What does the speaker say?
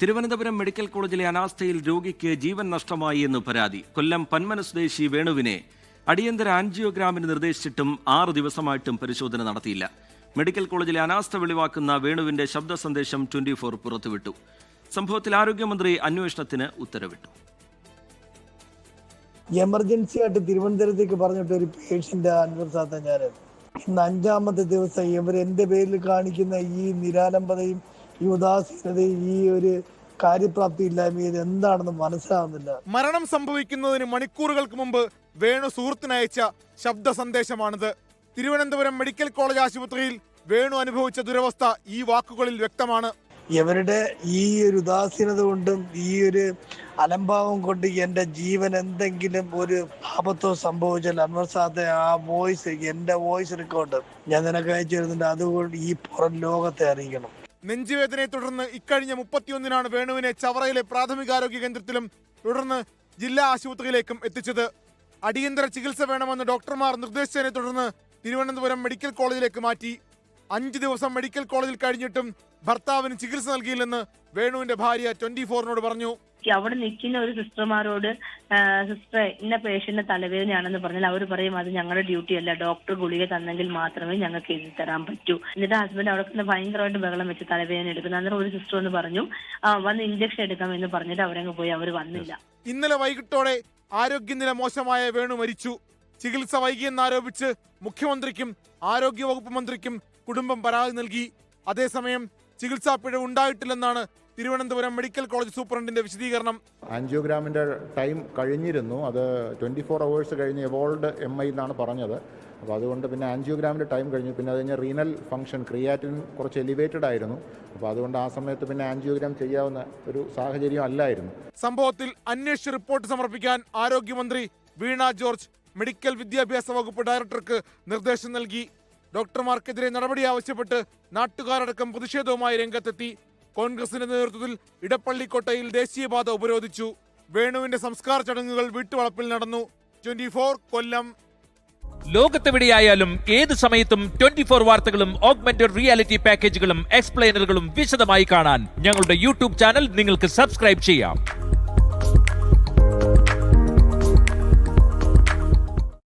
Thiruvananthapuram medical കോളേജിലെ അനാസ്ഥയിൽ രോഗിക്ക് ജീവൻ നഷ്ടമായി എന്ന് പരാതി. കൊല്ലം പന്മന സ്വദേശി വേണുവിനെ അടിയന്തര ആൻജിയോഗ്രാമിന് നിർദ്ദേശിച്ചിട്ടും ആറു ദിവസമായിട്ടും പരിശോധന നടത്തിയില്ല. മെഡിക്കൽ കോളേജിലെ അനാസ്ഥ വെളിവാക്കുന്ന വേണുവിന്റെ ശബ്ദ സന്ദേശം ട്വന്റി ഫോർ പുറത്തുവിട്ടു. സംഭവത്തിൽ ആരോഗ്യമന്ത്രി അന്വേഷണത്തിന് ഉത്തരവിട്ടു. എമർജൻസി ആയിട്ട് തിരുവനന്തപുരത്തേക്ക് പറഞ്ഞിട്ട് ഒരു പേഷ്യന്റ് അൻവർ ഞാൻ ഇന്ന് അഞ്ചാമത്തെ ദിവസം ഇവർ എന്റെ പേരിൽ കാണിക്കുന്ന ഈ നിരാലംബതയും ഈ ഉദാസീനത ഈ ഒരു കാര്യപ്രാപ്തി ഇല്ലായ്മ ഇത് എന്താണെന്ന് മനസ്സിലാവുന്നില്ല. മരണം സംഭവിക്കുന്നതിന് മണിക്കൂറുകൾക്ക് മുമ്പ് വേണു സുഹൃത്തിനയച്ച ശബ്ദ സന്ദേശമാണിത്. തിരുവനന്തപുരം മെഡിക്കൽ കോളേജ് ആശുപത്രിയിൽ വേണു അനുഭവിച്ച ദുരവസ്ഥ ഈ വാക്കുകളിൽ വ്യക്തമാണ്. ഇവരുടെ ഈ ഒരു ഉദാസീനത കൊണ്ടും ഈ ഒരു അലംഭാവം കൊണ്ട് എന്റെ ജീവൻ എന്തെങ്കിലും ഒരു ആപത്തോ സംഭവിച്ചാൽ അൻവർ സാദെ ആ വോയിസ് എന്റെ വോയിസ് റെക്കോർഡ് ഞാൻ നിനക്ക് അയച്ചു തരുന്നുണ്ട്. അതുകൊണ്ട് ഈ പുറം ലോകത്തെ അറിയിക്കണം. നെഞ്ചുവേദനയെ തുടർന്ന് ഇക്കഴിഞ്ഞ മുപ്പത്തിയൊന്നിനാണ് വേണുവിനെ ചവറയിലെ പ്രാഥമികാരോഗ്യ കേന്ദ്രത്തിലും തുടർന്ന് ജില്ലാ ആശുപത്രിയിലേക്കും എത്തിച്ചത്. അടിയന്തര ചികിത്സ വേണമെന്ന് ഡോക്ടർമാർ നിർദ്ദേശിച്ചതിനെ തുടർന്ന് തിരുവനന്തപുരം മെഡിക്കൽ കോളേജിലേക്ക് മാറ്റി. അഞ്ച് ദിവസം മെഡിക്കൽ കോളേജിൽ കഴിഞ്ഞിട്ടും ഭർത്താവിന് ചികിത്സ നൽകിയില്ലെന്ന് വേണുവിന്റെ ഭാര്യ ട്വന്റി ഫോറിനോട് പറഞ്ഞു. അവിടെ നിൽക്കുന്ന ഒരു സിസ്റ്റർമാരോട് സിസ്റ്റർ ഇന്ന പേഷ്യന്റ് തലവേദനയാണെന്ന് പറഞ്ഞാൽ അവർ പറയും അത് ഞങ്ങളുടെ ഡ്യൂട്ടി അല്ല. ഡോക്ടർ ഗുളിക തന്നെങ്കിൽ മാത്രമേ ഞങ്ങൾക്ക് എഴുതി തരാൻ പറ്റൂ. എന്നിട്ട് ഹസ്ബൻഡ് അവിടെ നിന്ന് ഭയങ്കരമായിട്ട് ബഹളം വെച്ച് തലവേദന എടുക്കുന്നു. അന്നേരം ഒരു സിസ്റ്റർ എന്ന് പറഞ്ഞു "ആ, വന്ന് ഇഞ്ചക്ഷൻ എടുക്കാം എന്ന് പറഞ്ഞിട്ട് അവരങ്ങ് പോയി. അവർ വന്നില്ല. ഇന്നലെ വൈകിട്ടോടെ ആരോഗ്യനില മോശമായ വേണു മരിച്ചു. ചികിത്സ വൈകിയെന്നാരോപിച്ച് മുഖ്യമന്ത്രിക്കും ആരോഗ്യവകുപ്പ് മന്ത്രിക്കും കുടുംബം പരാതി നൽകി. അതേസമയം ചികിത്സാ പിഴ ഉണ്ടായിട്ടില്ലെന്നാണ് തിരുവനന്തപുരം മെഡിക്കൽ കോളേജ് സൂപ്രണ്ടിന്റെ വിശദീകരണം. ആൻജിയോഗ്രാമിന്റെ ടൈം കഴിഞ്ഞിരുന്നു. അത് ട്വന്റി ഫോർ അവേഴ്സ് കഴിഞ്ഞ് എവോൾഡ് എം ഐ എന്നാണ് പറഞ്ഞത്. അപ്പോൾ അതുകൊണ്ട് പിന്നെ ആൻജിയോഗ്രാമിന്റെ ടൈം കഴിഞ്ഞു. പിന്നെ അത് കഴിഞ്ഞാൽ റീനൽ ഫംഗ്ഷൻ ക്രിയാറ്റിൻ കുറച്ച് എലിവേറ്റഡ് ആയിരുന്നു. അപ്പോൾ അതുകൊണ്ട് ആ സമയത്ത് പിന്നെ ആൻജിയോഗ്രാം ചെയ്യാവുന്ന ഒരു സാഹചര്യം അല്ലായിരുന്നു. സംഭവത്തിൽ അന്വേഷിച്ച് റിപ്പോർട്ട് സമർപ്പിക്കാൻ ആരോഗ്യമന്ത്രി വീണ ജോർജ് മെഡിക്കൽ വിദ്യാഭ്യാസ വകുപ്പ് ഡയറക്ടർക്ക് നിർദ്ദേശം നൽകി. ഡോക്ടർമാർക്കെതിരെ നടപടി ആവശ്യപ്പെട്ട് നാട്ടുകാരടക്കം പ്രതിഷേധവുമായി രംഗത്തെത്തി. കോൺഗ്രസിന്റെ നേതൃത്വത്തിൽ ഇടപ്പള്ളിക്കോട്ടയിൽ ദേശീയപാത ഉപരോധിച്ചു. വേണുവിന്റെ സംസ്കാര ചടങ്ങുകൾ വീട്ടുവളപ്പിൽ നടന്നു. ട്വന്റി കൊല്ലം. ലോകത്തെവിടെയായാലും ഏത് സമയത്തും ട്വന്റി ഫോർ വാർത്തകളും ഓഗ്മെന്റഡ് റിയാലിറ്റി പാക്കേജുകളും എക്സ്പ്ലെയിനറുകളും വിശദമായി കാണാൻ ഞങ്ങളുടെ യൂട്യൂബ് ചാനൽ നിങ്ങൾക്ക് സബ്സ്ക്രൈബ് ചെയ്യാം.